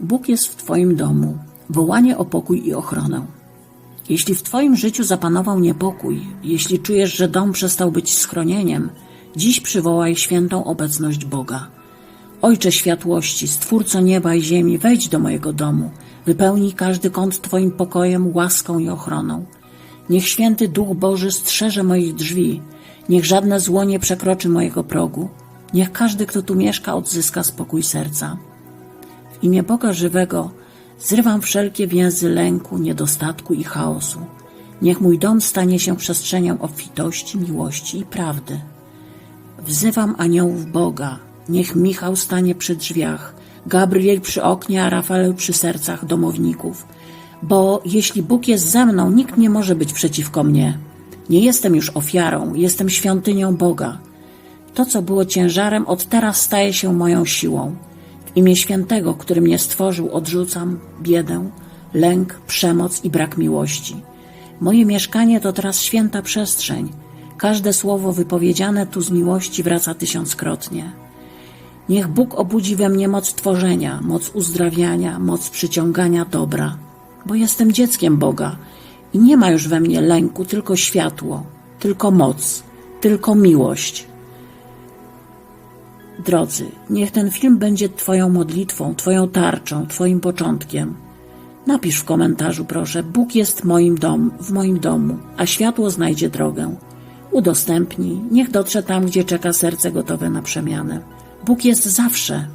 Bóg jest w Twoim domu. Wołanie o pokój i ochronę. Jeśli w Twoim życiu zapanował niepokój, jeśli czujesz, że dom przestał być schronieniem, dziś przywołaj świętą obecność Boga. Ojcze światłości, Stwórco nieba i ziemi, wejdź do mojego domu, wypełnij każdy kąt Twoim pokojem, łaską i ochroną. Niech święty Duch Boży strzeże moich drzwi, niech żadne zło nie przekroczy mojego progu, niech każdy, kto tu mieszka, odzyska spokój serca. W imię Boga żywego zrywam wszelkie więzy lęku, niedostatku i chaosu. Niech mój dom stanie się przestrzenią obfitości, miłości i prawdy. Wzywam aniołów Boga, niech Michał stanie przy drzwiach, Gabriel przy oknie, a Rafael przy sercach domowników. Bo jeśli Bóg jest ze mną, nikt nie może być przeciwko mnie. Nie jestem już ofiarą, jestem świątynią Boga. To, co było ciężarem, od teraz staje się moją siłą. Imię świętego, który mnie stworzył, odrzucam biedę, lęk, przemoc i brak miłości. Moje mieszkanie to teraz święta przestrzeń. Każde słowo wypowiedziane tu z miłości wraca tysiąckrotnie. Niech Bóg obudzi we mnie moc tworzenia, moc uzdrawiania, moc przyciągania dobra, bo jestem dzieckiem Boga i nie ma już we mnie lęku, tylko światło, tylko moc, tylko miłość. Drodzy, niech ten film będzie Twoją modlitwą, Twoją tarczą, Twoim początkiem. Napisz w komentarzu, proszę, Bóg jest moim dom, w moim domu, a światło znajdzie drogę. Udostępnij, niech dotrze tam, gdzie czeka serce gotowe na przemianę. Bóg jest zawsze,